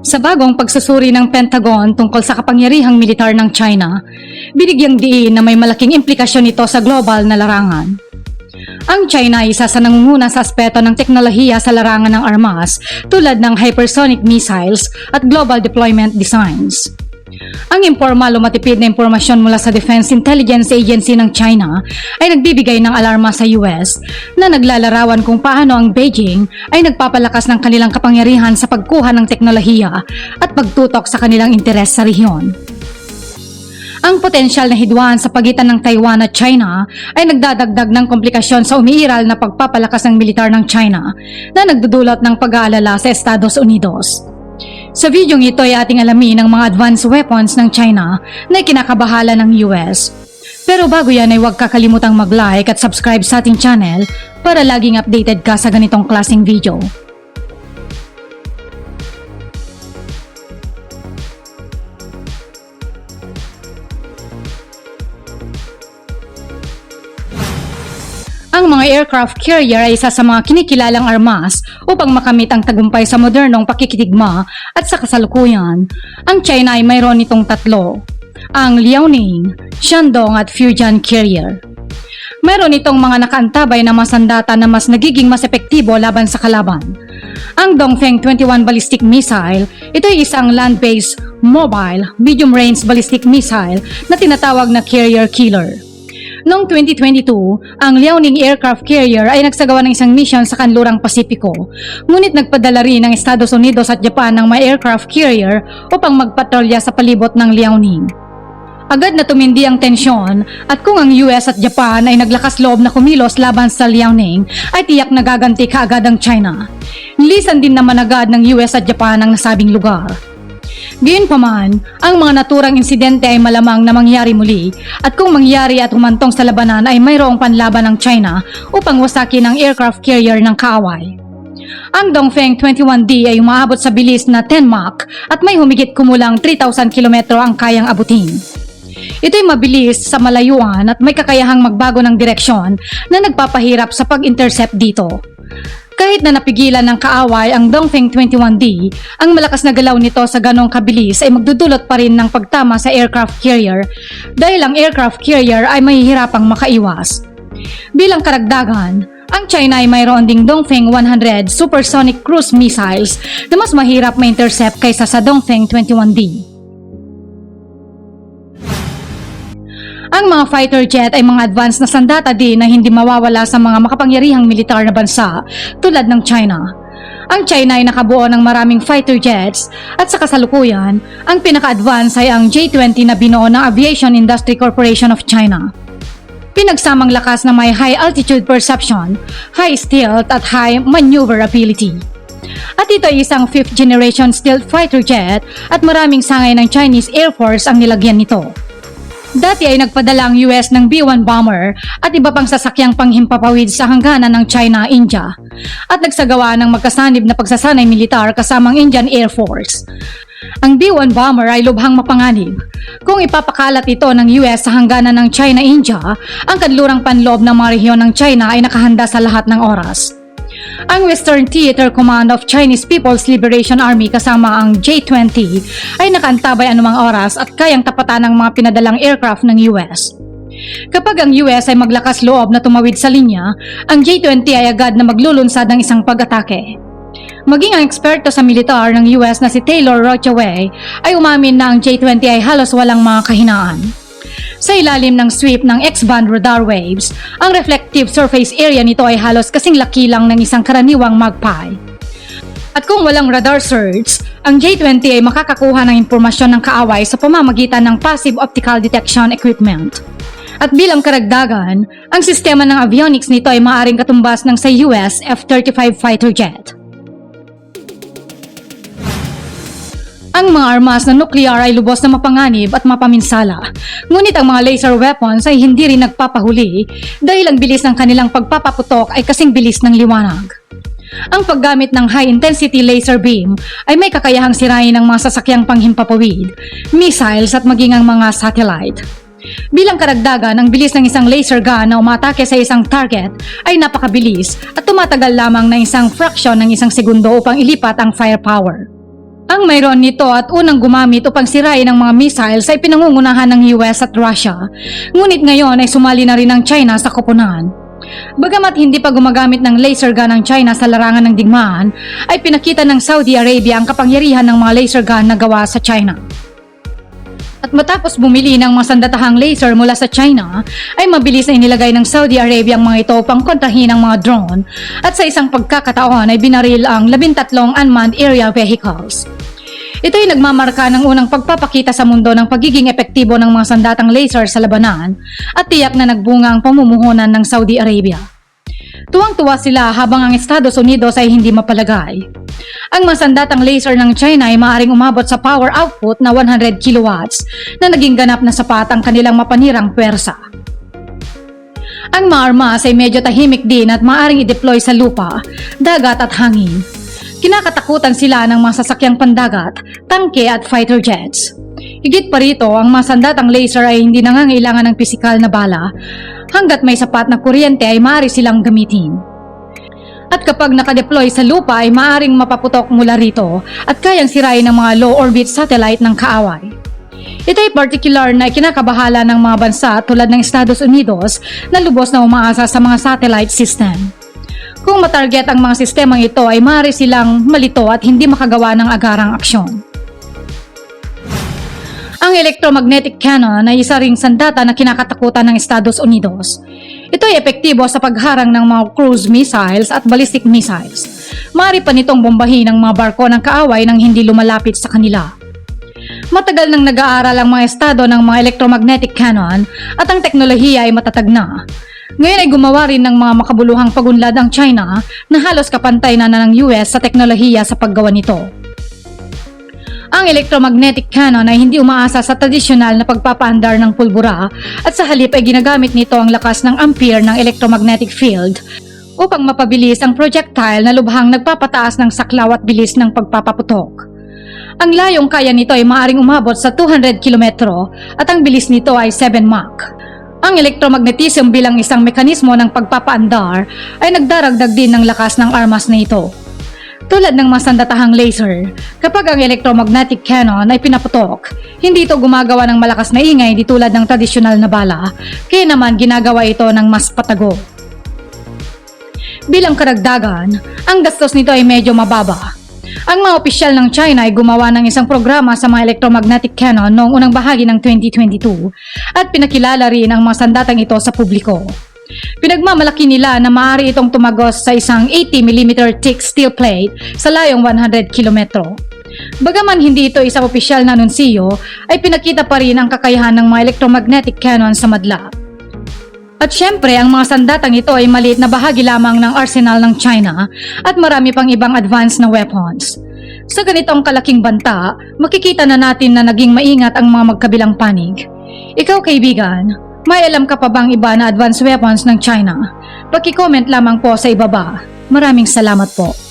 Sa bagong pagsusuri ng Pentagon tungkol sa kapangyarihang militar ng China, binigyang diin na may malaking implikasyon ito sa global na larangan. Ang China ay isa sa nangunguna sa aspeto ng teknolohiya sa larangan ng armas tulad ng hypersonic missiles at global deployment designs. Ang informal o matipid na impormasyon mula sa Defense Intelligence Agency ng China ay nagbibigay ng alarma sa US na naglalarawan kung paano ang Beijing ay nagpapalakas ng kanilang kapangyarihan sa pagkuha ng teknolohiya at pagtutok sa kanilang interes sa rehiyon. Ang potensyal na hidwaan sa pagitan ng Taiwan at China ay nagdadagdag ng komplikasyon sa umiiral na pagpapalakas ng militar ng China na nagdudulot ng pag-aalala sa Estados Unidos. Sa videong ito ay ating alamin ang mga advanced weapons ng China na kinakabahala ng US. Pero bago yan ay huwag kakalimutang mag-like at subscribe sa ating channel para laging updated ka sa ganitong klaseng video. Ang mga aircraft carrier ay isa sa mga kinikilalang armas upang makamit ang tagumpay sa modernong pakikitigma at sa kasalukuyan. Ang China ay mayroon nitong tatlo, ang Liaoning, Shandong at Fujian carrier. Mayroon itong mga nakaantabay na masandata na mas nagiging mas epektibo laban sa kalaban. Ang Dongfeng 21 ballistic missile, ito ay isang land-based, mobile, medium-range ballistic missile na tinatawag na carrier killer. Noong 2022, ang Liaoning Aircraft Carrier ay nagsagawa ng isang mission sa kanlurang Pasipiko. Ngunit nagpadala rin ng Estados Unidos at Japan ng mga aircraft carrier upang magpatrolya sa palibot ng Liaoning. Agad na tumindi ang tensyon at kung ang US at Japan ay naglakas loob na kumilos laban sa Liaoning ay tiyak na gaganti kaagad ang China. Nilisan din naman agad ng US at Japan ang nasabing lugar. Gayunpaman, ang mga naturang insidente ay malamang na mangyari muli at kung mangyari at humantong sa labanan ay mayroong panlaban ng China upang wasakin ang aircraft carrier ng kaaway. Ang Dongfeng 21D ay umaabot sa bilis na 10 Mach at may humigit kumulang 3,000 kilometro ang kayang abutin. Ito'y mabilis sa malayuan at may kakayahang magbago ng direksyon na nagpapahirap sa pag-intercept dito. Kahit na napigilan ng kaaway ang Dongfeng 21D, ang malakas na galaw nito sa ganong kabilis ay magdudulot pa rin ng pagtama sa aircraft carrier dahil ang aircraft carrier ay mahihirapang makaiwas. Bilang karagdagan, ang China ay mayroon ding Dongfeng 100 supersonic cruise missiles na mas mahirap ma-intercept kaysa sa Dongfeng 21D. Ang mga fighter jet ay mga advanced na sandata din na hindi mawawala sa mga makapangyarihang militar na bansa tulad ng China. Ang China ay nakabuo ng maraming fighter jets at sa kasalukuyan, ang pinaka-advance ay ang J-20 na binuo ng Aviation Industry Corporation of China. Pinagsamang lakas na may high altitude perception, high stealth at high maneuverability. At ito ay isang 5th generation stealth fighter jet at maraming sangay ng Chinese Air Force ang nilagyan nito. Dati ay nagpadala ang US ng B-1 bomber at iba pang sasakyang panghimpapawid sa hangganan ng China-India at nagsagawa ng magkasanib na pagsasanay militar kasamang Indian Air Force. Ang B-1 bomber ay lubhang mapanganib. Kung ipapakalat ito ng US sa hangganan ng China-India, ang kanlurang panloob ng mga rehiyon ng China ay nakahanda sa lahat ng oras. Ang Western Theater Command of Chinese People's Liberation Army kasama ang J-20 ay nakaantabay anumang oras at kayang tapatan ng mga pinadalang aircraft ng US. Kapag ang US ay maglakas loob na tumawid sa linya, ang J-20 ay agad na maglulunsad ng isang pag-atake. Maging ang eksperto sa militar ng US na si Taylor Rochaway ay umamin na ang J-20 ay halos walang mga kahinaan. Sa ilalim ng sweep ng X-band radar waves, ang reflective surface area nito ay halos kasing laki lang ng isang karaniwang magpie. At kung walang radar surge, ang J-20 ay makakakuha ng impormasyon ng kaaway sa pamamagitan ng passive optical detection equipment. At bilang karagdagan, ang sistema ng avionics nito ay maaaring katumbas ng sa US F-35 fighter jet. Ang mga armas na nuklear ay lubos na mapanganib at mapaminsala. Ngunit ang mga laser weapons ay hindi rin nagpapahuli dahil ang bilis ng kanilang pagpapaputok ay kasing bilis ng liwanag. Ang paggamit ng high-intensity laser beam ay may kakayahang sirain ng mga sasakyang panghimpapawid, missiles at maging ang mga satellite. Bilang karagdagan, ang bilis ng isang laser gun na umatake sa isang target ay napakabilis at tumatagal lamang ng isang fraction ng isang segundo upang ilipat ang firepower. Ang mayroon nito at unang gumamit upang sirain ang mga missiles ay pinangungunahan ng US at Russia. Ngunit ngayon ay sumali na rin ang China sa koponan. Bagamat hindi pa gumagamit ng laser gun ang China sa larangan ng digmaan, ay pinakita ng Saudi Arabia ang kapangyarihan ng mga laser gun na gawa sa China. At matapos bumili ng mga sandatahang laser mula sa China, ay mabilis na inilagay ng Saudi Arabia ang mga ito upang kontrahin ang mga drone at sa isang pagkakataon ay binaril ang 13 unmanned aerial vehicles. Ito ay nagmamarka ng unang pagpapakita sa mundo ng pagiging epektibo ng mga sandatang laser sa labanan at tiyak na nagbunga ang pamumuhunan ng Saudi Arabia. Tuwang-tuwa sila habang ang Estados Unidos ay hindi mapalagay. Ang masandatang laser ng China ay maaaring umabot sa power output na 100 kilowatts na naging ganap na sapat ang kanilang mapanirang pwersa. Ang mga armas ay medyo tahimik din at maaaring i-deploy sa lupa, dagat at hangin. Kinakatakutan sila ng mga sasakyang pandagat, tangke at fighter jets. Higit pa rito, ang mga sandatang laser ay hindi nangangailangan ng pisikal na bala. Hanggat may sapat na kuryente ay maaari silang gamitin. At kapag nakadeploy sa lupa ay maaring mapaputok mula rito at kayang sirain ng mga low-orbit satellite ng kaaway. Ito ay particular na kinakabahala ng mga bansa tulad ng Estados Unidos na lubos na umaasa sa mga satellite system. Kung matarget ang mga sistemang ito ay maaari silang malito at hindi makagawa ng agarang aksyon. Ang electromagnetic cannon ay isa ring sandata na kinakatakutan ng Estados Unidos. Ito ay epektibo sa pagharang ng mga cruise missiles at ballistic missiles. Maaari pa nitong bombahin ang mga barko ng kaaway nang hindi lumalapit sa kanila. Matagal nang nag-aaral ang mga estado ng mga electromagnetic cannon at ang teknolohiya ay matatag na. Ngayon ay gumawa rin ng mga makabuluhang pagunlad ang China na halos kapantay na na ng US sa teknolohiya sa paggawa nito. Ang electromagnetic cannon ay hindi umaasa sa tradisyonal na pagpapaandar ng pulbura at sa halip ay ginagamit nito ang lakas ng ampere ng electromagnetic field upang mapabilis ang projectile na lubhang nagpapataas ng saklaw at bilis ng pagpapaputok. Ang layong kaya nito ay maaring umabot sa 200 kilometro at ang bilis nito ay 7 Mach. Ang electromagnetism bilang isang mekanismo ng pagpapaandar ay nagdaragdag din ng lakas ng armas na ito. Tulad ng masandatahang laser, kapag ang electromagnetic cannon ay pinaputok, hindi ito gumagawa ng malakas na ingay di tulad ng tradisyonal na bala, kaya naman ginagawa ito ng mas patago. Bilang karagdagan, ang gastos nito ay medyo mababa. Ang mga opisyal ng China ay gumawa ng isang programa sa mga electromagnetic cannon noong unang bahagi ng 2022 at pinakilala rin ang mga sandatang ito sa publiko. Pinagmamalaki nila na maaari itong tumagos sa isang 80mm thick steel plate sa layong 100 km. Bagaman hindi ito isang opisyal na anunsiyo, ay pinakita pa rin ang kakayahan ng mga electromagnetic cannon sa madla. At syempre, ang mga sandatang ito ay maliit na bahagi lamang ng arsenal ng China at marami pang ibang advanced na weapons. Sa ganitong kalaking banta, makikita na natin na naging maingat ang mga magkabilang panig. Ikaw kaibigan, may alam ka pa bang iba na advanced weapons ng China? Paki-comment lamang po sa ibaba. Maraming salamat po.